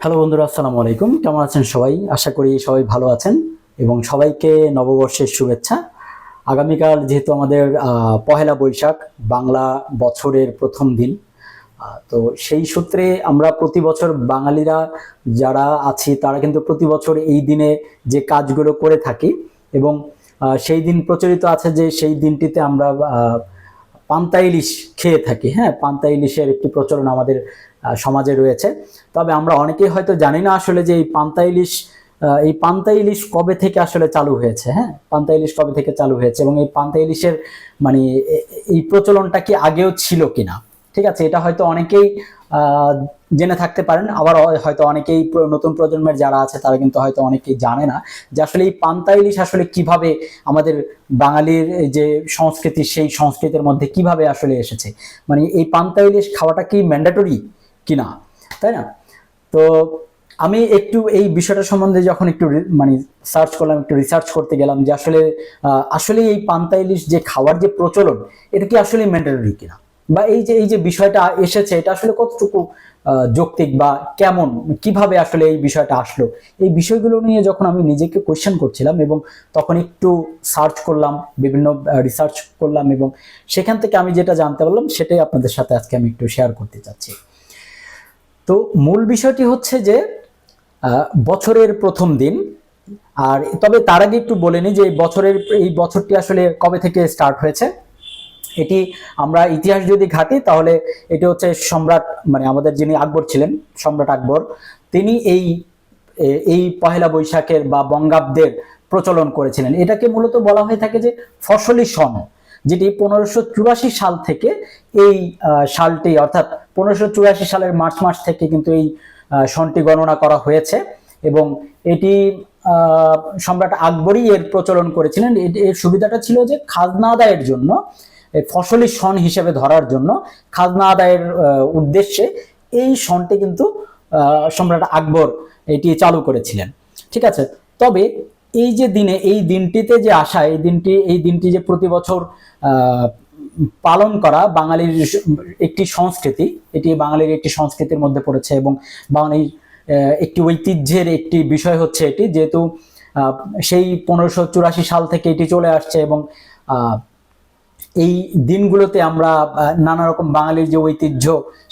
Hello বন্ধুরা, আসসালামু আলাইকুম। কেমন আছেন সবাই? আশা করি সবাই ভালো আছেন এবং সবাইকে নববর্ষের শুভেচ্ছা। আগামীকাল যেহেতু আমাদের পহেলা বৈশাখ, বাংলা বছরের প্রথম দিন তো সেই সূত্রে আমরা প্রতি বছর বাঙালিরা যারা আছি, তারা কিন্তু প্রতি বছর এই দিনে যে কাজগুলো করে থাকি এবং সেই দিন প্রচলিত আছে যে সেই দিনটিতে আমরা পান্তা ইলিশ খেয়ে থাকি হ্যাঁ? পান্তা ইলিশের একটি প্রচলন আমাদের সমাজে রয়েছে। তবে আমরা অনেকেই হয়তো জানি না আসলে যে এই পান্তা ইলিশ এই পান্তা ইলিশ কবে থেকে আসলে চালু হয়েছে হ্যাঁ? পান্তা ইলিশ কবে থেকে চালু হয়েছে এবং এই পান্তা ইলিশের মানে এই প্রচলনটা কি আগেও ছিল কিনা? ঠিক আছে, এটা হয়তো অনেকেই জেনে থাকতে পারেন। আবার হয়তো অনেকেই নতুন প্রজন্মের যারা আছে, তারা কিন্তু হয়তো অনেকেই জানে না যে আসলে এই পান্তা ইলিশ আসলে কীভাবে আমাদের বাঙালির যে সংস্কৃতি, সেই সংস্কৃতির মধ্যে কীভাবে আসলে এসেছে। মানে এই পান্তা ইলিশ খাওয়াটা কি ম্যান্ডেটরি কিনা, তাই না? তো আমি একটু এই বিষয়টা সম্বন্ধে যখন একটু মানে সার্চ করলাম, একটু রিসার্চ করতে গেলাম যে আসলে আসলে এই পান্তা ইলিশ যে খাওয়ার যে প্রচলন, এটা কি আসলে ম্যান্ডেটরি কিনা? বা এই যে এই যে বিষয়টা এসেছে, এটা আসলে কতটুকু যৌক্তিক বা কেমন? কীভাবে আসলে এই বিষয়টা আসলো? এই বিষয়গুলো নিয়ে যখন আমি নিজেকে কোয়েশ্চেন করছিলাম এবং তখন একটু সার্চ করলাম, বিভিন্ন রিসার্চ করলাম এবং সেখান থেকে আমি যেটা জানতে পারলাম, সেটাই আপনাদের সাথে আজকে আমি একটু শেয়ার করতে চাচ্ছি। তো মূল বিষয়টি হচ্ছে যে বছরের প্রথম দিন, আর তবে তার আগে একটু বলে নিই যে বছরের, এই বছরটি আসলে কবে থেকে স্টার্ট হয়েছে? এটি আমরা ইতিহাস যদি ঘাটি, তাহলে এটি হচ্ছে সম্রাট মানে আমাদের যিনি আকবর ছিলেন, সম্রাট আকবর, তিনি এই এই পহেলা বৈশাখের বা বঙ্গাব্দের প্রচলন করেছিলেন। এটাকে মূলত বলা হয়ে থাকে যে ফসলি সন, যেটি পনেরোশো চুরাশি সাল থেকে এই সালটি, অর্থাৎ পনেরোশো চুরাশি সালের মার্চ মাস থেকে কিন্তু এই সনটি গণনা করা হয়েছে এবং এটি সম্রাট আকবরই এর প্রচলন করেছিলেন। এর- সুবিধাটা ছিল যে খাজনা আদায়ের জন্য ফসলি সন হিসেবে ধরার জন্য খাজনা আদায়ের উদ্দেশ্যে এই সনটি কিন্তু সম্রাট আকবর এটি চালু করেছিলেন। ঠিক আছে? তবে এই যে দিনে, এই দিনটিতে যে আসা, এই দিনটি এই দিনটি যে প্রতি বছর পালন করা বাঙালির একটি সংস্কৃতি, এটি বাঙালির একটি সংস্কৃতির মধ্যে পড়েছে এবং বাঙালির একটি ঐতিহ্যের একটি বিষয় হচ্ছে এটি। যেহেতু সেই পনেরোশো চুরাশি সাল থেকে এটি চলে আসছে এবং এই দিনগুলোতে আমরা নানা রকম বাঙালির যে ঐতিহ্য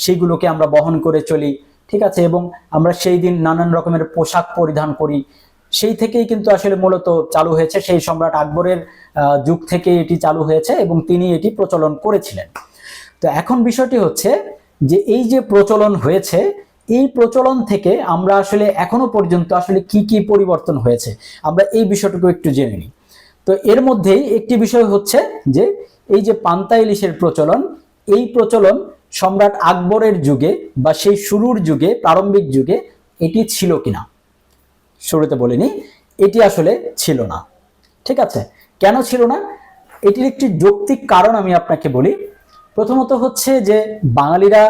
সেইগুলোকে আমরা বহন করে চলি, ঠিক আছে? এবং আমরা সেই দিন নানান রকমের পোশাক পরিধান করি। সেই থেকেই কিন্তু আসলে মূলত চালু হয়েছে সেই সম্রাট আকবরের যুগ থেকে এটি চালু হয়েছে এবং তিনি এটি প্রচলন করেছিলেন। তো এখন বিষয়টি হচ্ছে যে এই যে প্রচলন হয়েছে, এই প্রচলন থেকে আমরা আসলে এখনও পর্যন্ত আসলে কি কি পরিবর্তন হয়েছে? আমরা এই বিষয়টুকু একটু জেনে নিই। তো এর মধ্যেই একটি বিষয় হচ্ছে যে এই যে পান্তা ইলিশের প্রচলন, এই প্রচলন সম্রাট আকবরের যুগে বা সেই শুরুর যুগে, প্রারম্ভিক যুগে এটি ছিল কিনা? শুরুতে বলিনি, এটি আসলে ছিল না। ঠিক আছে? কেন ছিল না? এটির একটি যৌক্তিক কারণ আমি আপনাকে বলি। প্রথমত হচ্ছে যে বাঙালিরা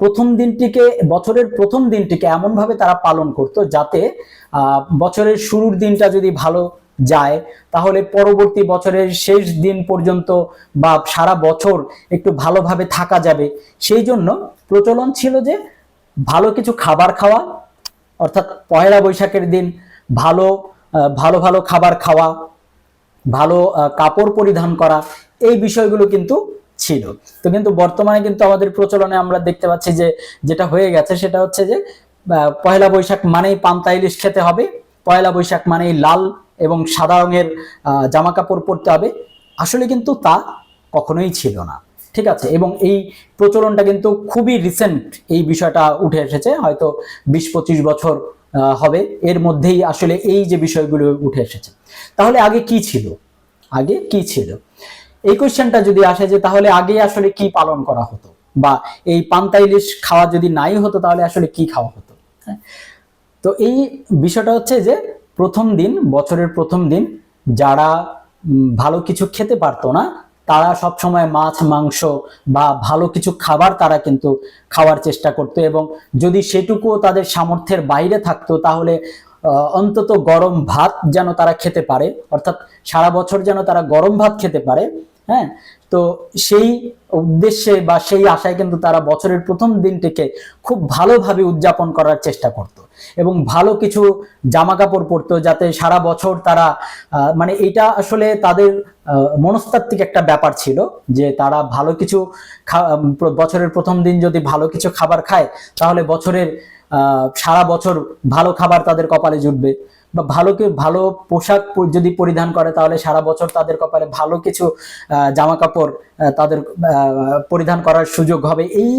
প্রথম দিনটিকে, বছরের প্রথম দিনটিকে এমনভাবে তারা পালন করত যাতে বছরের শুরুর দিনটা যদি ভালো যায়, তাহলে পরবর্তী বছরের শেষ দিন পর্যন্ত বা সারা বছর একটু ভালোভাবে থাকা যাবে। সেই জন্য প্রচলন ছিল যে ভালো কিছু খাবার খাওয়া, অর্থাৎ পয়লা বৈশাখের দিন ভালো ভালো ভালো খাবার খাওয়া, ভালো কাপড় পরিধান করা, এই বিষয়গুলো কিন্তু ছিল। তো কিন্তু বর্তমানে কিন্তু আমাদের প্রচলনে আমরা দেখতে পাচ্ছি যে যেটা হয়ে গেছে সেটা হচ্ছে যে পয়লা বৈশাখ মানেই পান্তা ইলিশ খেতে হবে পয়লা বৈশাখ মানেই লাল এবং সাদা রঙের জামা কাপড় পরতে হবে। আসলে কিন্তু তা কখনোই ছিল না। ঠিক আছে? এবং এই প্রচলনটা কিন্তু খুবই রিসেন্ট এই বিষয়টা উঠে এসেছে। হয়তো বিশ পঁচিশ বছর হবে। এর মধ্যেই আসলে এই যে বিষয়গুলো উঠে এসেছে। তাহলে আগে কি ছিল? আগে কি ছিল? এই কোশ্চেনটা যদি আসে যে তাহলে আগে আসলে কি পালন করা হতো? বা এই পান্তা ইলিশ খাওয়া যদি নাই হতো, তাহলে আসলে কি খাওয়া হতো? হ্যাঁ? তো এই বিষয়টা হচ্ছে যে প্রথম দিন, বছরের প্রথম দিন, যারা ভালো কিছু খেতে পারতো না, তারা সব সময় মাছ, মাংস বা ভালো কিছু খাবার তারা কিন্তু খাওয়ার চেষ্টা করতো এবং যদি সেটুকুও তাদের সামর্থ্যের বাইরে থাকতো, তাহলে অন্তত গরম ভাত যেন তারা খেতে পারে, অর্থাৎ সারা বছর যেন তারা গরম ভাত খেতে পারে হ্যাঁ? তো সেই উদ্দেশ্যে বা সেই আশায় কিন্তু তারা বছরের প্রথম দিনটিকে খুব ভালোভাবে উদযাপন করার চেষ্টা করত এবং ভালো কিছু জামা কাপড় পরতো যাতে সারা বছর তারা মানে এটা আসলে তাদের মনস্তাত্ত্বিক একটা ব্যাপার ছিল যে তারা ভালো কিছু বছরের প্রথম দিন যদি ভালো কিছু খাবার খায় তাহলে বছরের সারা বছর ভালো খাবার তাদের কপালে জুটবে। বা ভালো ভালো পোশাক যদি পরিধান করে, তাহলে সারা বছর তাদের কপালে ভালো কিছু জামা কাপড় তাদের পরিধান করার সুযোগ হবে। এই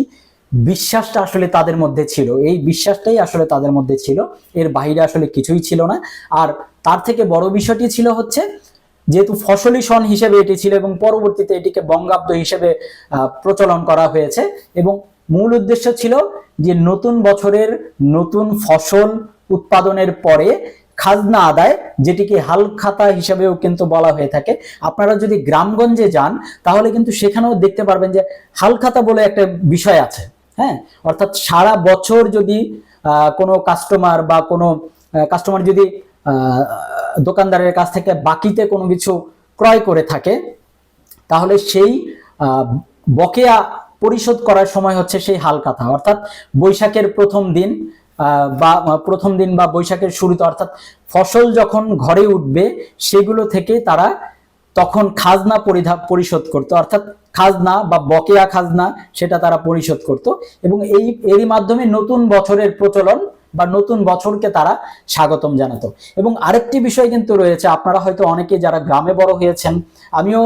বিশ্বাসটা আসলে তাদের মধ্যে ছিল। এই বিশ্বাসটাই আসলে তাদের মধ্যে ছিল। এর বাইরে আসলে কিছুই ছিল না। আর তার থেকে বড় বিষয়টি ছিল হচ্ছে, যেহেতু ফসলি সন হিসেবে এটি ছিল এবং পরবর্তীতে এটিকে বঙ্গাব্দ হিসেবে প্রচলন করা হয়েছে এবং মূল উদ্দেশ্য ছিল যে নতুন বছরের নতুন ফসল উৎপাদনের পরে খাজনা আদায়, যেটিকে হালখাতা হিসাবেও কিন্তু বলা হয়ে থাকে। আপনারা যদি গ্রামগঞ্জে যান, তাহলে কিন্তু সেখানেও দেখতে পারবেন যে হালখাতা বলে একটা বিষয় আছে হ্যাঁ? অর্থাৎ সারা বছর যদি কোনো কাস্টমার বা কোনো কাস্টমার যদি দোকানদারের কাছ থেকে বাকিতে কোনো কিছু ক্রয় করে থাকে, তাহলে সেই বকেয়া পরিশোধ করার সময় হচ্ছে সেই হালখাতা অর্থাৎ বৈশাখের প্রথম দিন বা প্রথম দিন বা বৈশাখের শুরুতে, অর্থাৎ ফসল যখন ঘরে উঠবে, সেগুলো থেকে তারা তখন খাজনা পরিধা, পরিশোধ করত। অর্থাৎ খাজনা বা বকেয়া খাজনা, সেটা তারা পরিশোধ করত। এবং এই, এরই মাধ্যমে নতুন বছরের প্রচলন বা নতুন বছরকে তারা স্বাগতম জানাতো। এবং আরেকটি বিষয় কিন্তু রয়েছে, আপনারা হয়তো অনেকে যারা গ্রামে বড় হয়েছেন, আমিও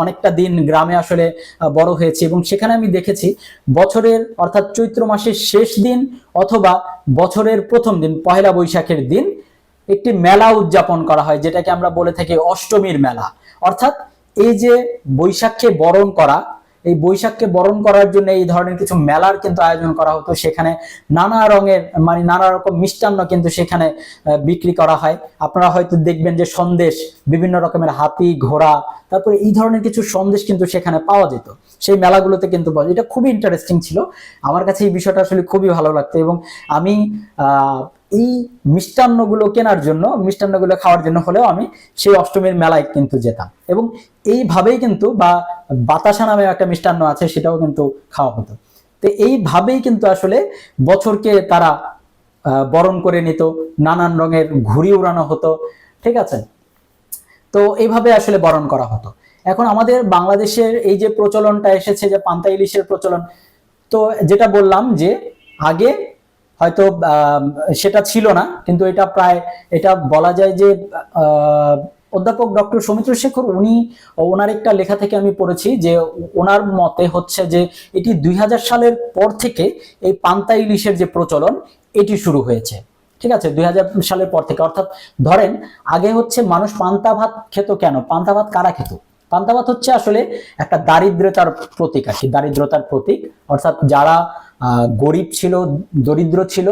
অনেকটা দিন গ্রামে আসলে বড় হয়েছি এবং সেখানে আমি দেখেছি বছরের অর্থাৎ চৈত্র মাসের শেষ দিন অথবা বছরের প্রথম দিন, পহেলা বৈশাখের দিন একটি মেলা উদযাপন করা হয়, যেটাকে আমরা বলে থাকি অষ্টমীর মেলা। অর্থাৎ এই যে বৈশাখকে বরণ করা এই বৈশাখকে বরণ করার জন্য এই ধরনের কিছু মেলার কিন্তু আয়োজন করা হতো। সেখানে নানা রঙের মানে নানা রকম মিষ্টান্ন কিন্তু সেখানে বিক্রি করা হয়। আপনারা হয়তো দেখবেন যে সন্দেশ, বিভিন্ন রকমের হাতি, ঘোড়া, তারপরে এই ধরনের কিছু সন্দেশ কিন্তু সেখানে পাওয়া যেত। সেই মেলাগুলোতে কিন্তু। এটা খুবই ইন্টারেস্টিং ছিল। আমার কাছে এই বিষয়টা আসলে খুবই ভালো লাগতো এবং আমি এই মিষ্টান্নগুলো কেনার জন্য, মিষ্টান্নগুলো খাওয়ার জন্য হলেও আমি সেই অষ্টমীর মেলায় কিন্তু যেতাম। এবং এইভাবেই কিন্তু বা বাতাসা নামে একটা মিষ্টান্ন আছে, সেটাও কিন্তু খাওয়া হতো। তো এইভাবেই কিন্তু আসলে বছরকে তারা বরণ করে নিত, নানান রঙের ঘুড়ি উড়ানো হতো, ঠিক আছে? তো এইভাবে আসলে বরণ করা হতো। এখন আমাদের বাংলাদেশের এই যে প্রচলনটা এসেছে, যে পান্তা ইলিশের প্রচলন, তো যেটা বললাম যে আগে হয়তো সেটা ছিল না, কিন্তু এটা প্রায়, এটা বলা যায় যে অধ্যাপক ডক্টর সৌমিত্র শেখর, উনি ওনার একটা লেখা থেকে আমি পড়েছি যে, ওনার মতে হচ্ছে যে, এটি দুই হাজার সালের পর থেকে এই পান্তা ইলিশের যে প্রচলন, এটি শুরু হয়েছে। ঠিক আছে? দুই হাজার সালের পর থেকে। অর্থাৎ, ধরেন, আগে হচ্ছে মানুষ পান্তা ভাত খেত কেন? পান্তা ভাত কারা খেত? পান্তা ভাত হচ্ছে আসলে একটা দারিদ্রতার প্রতীক আর কি, দারিদ্রতার প্রতীক। অর্থাৎ যারা গরিব ছিল, দরিদ্র ছিল,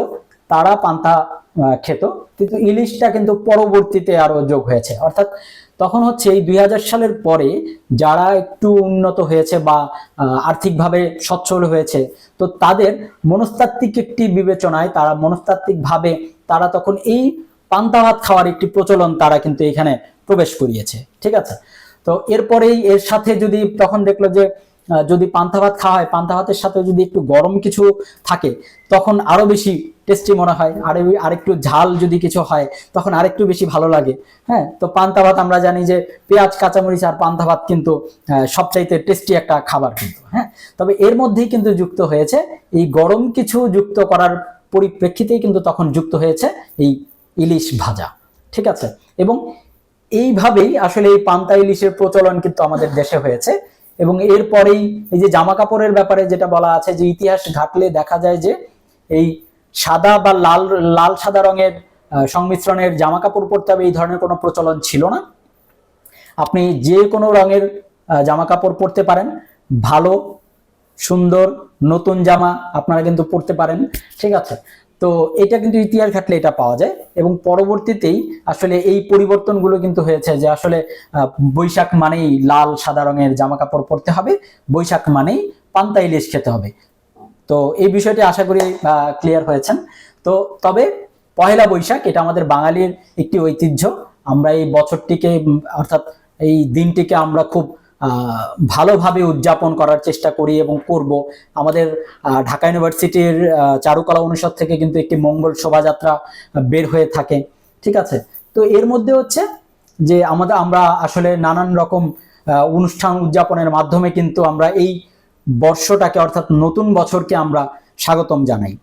তারা পান্তা খেত। কিন্তু ইলিশটা কিন্তু পরবর্তীতে আরও যোগ হয়েছে। অর্থাৎ তখন হচ্ছে এই দুই হাজার সালের পরে যারা একটু উন্নত হয়েছে বা আর্থিকভাবে সচ্ছল হয়েছে, তো তাদের মনস্তাত্ত্বিক একটি বিবেচনায় তারা মনস্তাত্ত্বিক ভাবে তারা তখন এই পান্তা ভাত খাওয়ার একটি প্রচলন তারা কিন্তু এখানে প্রবেশ করিয়েছে। ঠিক আছে? তো এরপরেই এর সাথে যদি তখন দেখল যে যদি পান্তা ভাত খাওয়া হয়, পান্তা ভাতের সাথে যদি একটু গরম কিছু থাকে, তখন আরও বেশি টেস্টি মনে হয়। আর আরেকটু ঝাল যদি কিছু হয়, তখন আরেকটু বেশি ভালো লাগে। হ্যাঁ তো পান্তা ভাত আমরা জানি যে পেঁয়াজ, কাঁচামরিচ আর পান্তা ভাত কিন্তু সবচাইতে টেস্টি একটা খাবার কিন্তু হ্যাঁ। তবে এর মধ্যেই কিন্তু যুক্ত হয়েছে, এই গরম কিছু যুক্ত করার পরিপ্রেক্ষিতেই কিন্তু তখন যুক্ত হয়েছে এই ইলিশ ভাজা, ঠিক আছে? এবং এইভাবেই আসলে এই পান্তা ইলিশের প্রচলন কিন্তু আমাদের দেশে হয়েছে। এবং এরপরেই এই যে জামা কাপড়ের ব্যাপারে যেটা বলা আছে যে ইতিহাস ঘাটলে দেখা যায় যে এই সাদা বা লাল লাল সাদা রঙের সংমিশ্রণের জামা কাপড় পরতে হবে, এই ধরনের কোনো প্রচলন ছিল না। আপনি যে কোনো রঙের জামা কাপড় পরতে পারেন। ভালো, সুন্দর, নতুন জামা আপনারা কিন্তু পরতে পারেন। ঠিক আছে? তো এটা কিন্তু ইতিহাস ঘাটলে এটা পাওয়া যায় এবং পরবর্তীতেই আসলে এই পরিবর্তনগুলো কিন্তু হয়েছে যে আসলে বৈশাখ মানেই লাল, সাদা রঙের জামা কাপড় পরতে হবে, বৈশাখ মানেই পান্তা ইলিশ খেতে হবে। তো এই বিষয়টি আশা করি ক্লিয়ার হয়েছেন। তো তবে পহেলা বৈশাখ, এটা আমাদের বাঙালির একটি ঐতিহ্য। আমরা এই বছরটিকে অর্থাৎ এই দিনটিকে আমরা খুব ভালোভাবে উদযাপন করার চেষ্টা করি এবং করব। আমাদের ঢাকা ইউনিভার্সিটির চারুকলা অনুষদ থেকে কিন্তু একটি মঙ্গল শোভাযাত্রা বের হয়ে থাকে। ঠিক আছে? তো এর মধ্যে হচ্ছে যে আমাদের, আমরা আসলে নানান রকম অনুষ্ঠান উদযাপনের মাধ্যমে কিন্তু আমরা এই বর্ষটাকে অর্থাৎ নতুন বছরকে আমরা স্বাগতম জানাই।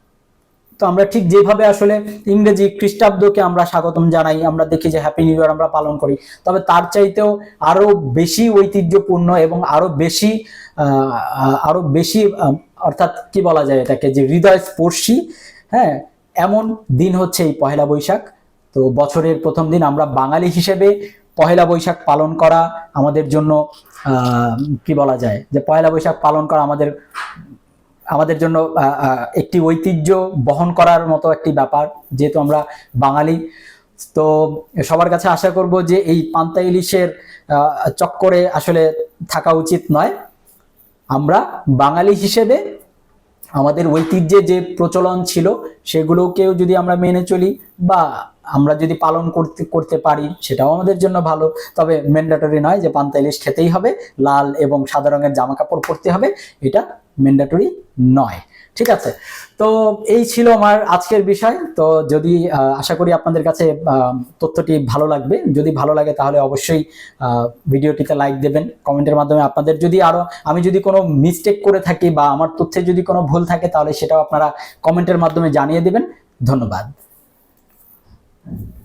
তো আমরা ঠিক যেভাবে আসলে ইংরেজি খ্রিস্টাব্দকে আমরা স্বাগতম জানাই, আমরা দেখি যে হ্যাপি নিউ ইয়ার আমরা পালন করি। তবে তার চাইতেও আরও বেশি ঐতিহ্যপূর্ণ এবং আরও বেশি আরও বেশি অর্থাৎ কি বলা যায় এটাকে যে হৃদয় স্পর্শী হ্যাঁ এমন দিন হচ্ছে এই পহেলা বৈশাখ। তো বছরের প্রথম দিন আমরা বাঙালি হিসেবে পহেলা বৈশাখ পালন করা আমাদের জন্য কি বলা যায় যে পয়লা বৈশাখ পালন করা আমাদের আমাদের জন্য একটি ঐতিহ্য বহন করার মতো একটি ব্যাপার, যেহেতু আমরা বাঙালি। তো সবার কাছে আশা করব যে এই পান্তা ইলিশের চক্করে আসলে থাকা উচিত নয়। আমরা বাঙালি হিসেবে আমাদের ঐতিহ্যে যে প্রচলন ছিল, সেগুলোকেও যদি আমরা মেনে চলি বা আমরা যদি পালন করতে করতে পারি, সেটাও আমাদের জন্য ভালো। তবে ম্যান্ডেটরি নয় যে পান্তা ইলিশ খেতেই হবে, লাল এবং সাদা রঙের জামা কাপড় পরতে হবে, এটা ম্যান্ডেটরি নয়। ঠিক আছে? তো এই ছিল আমার আজকের বিষয়। তো যদি আশা করি আপনাদের কাছে তথ্যটি ভালো লাগবে। যদি ভালো লাগে তাহলে অবশ্যই ভিডিওটিতে লাইক দেবেন, কমেন্টের মাধ্যমে আপনাদের যদি আরও আমি যদি কোনো মিস্টেক করে থাকি বা আমার তথ্যে যদি কোনো ভুল থাকে তাহলে সেটাও আপনারা কমেন্টের মাধ্যমে জানিয়ে দেবেন। ধন্যবাদ। Amén.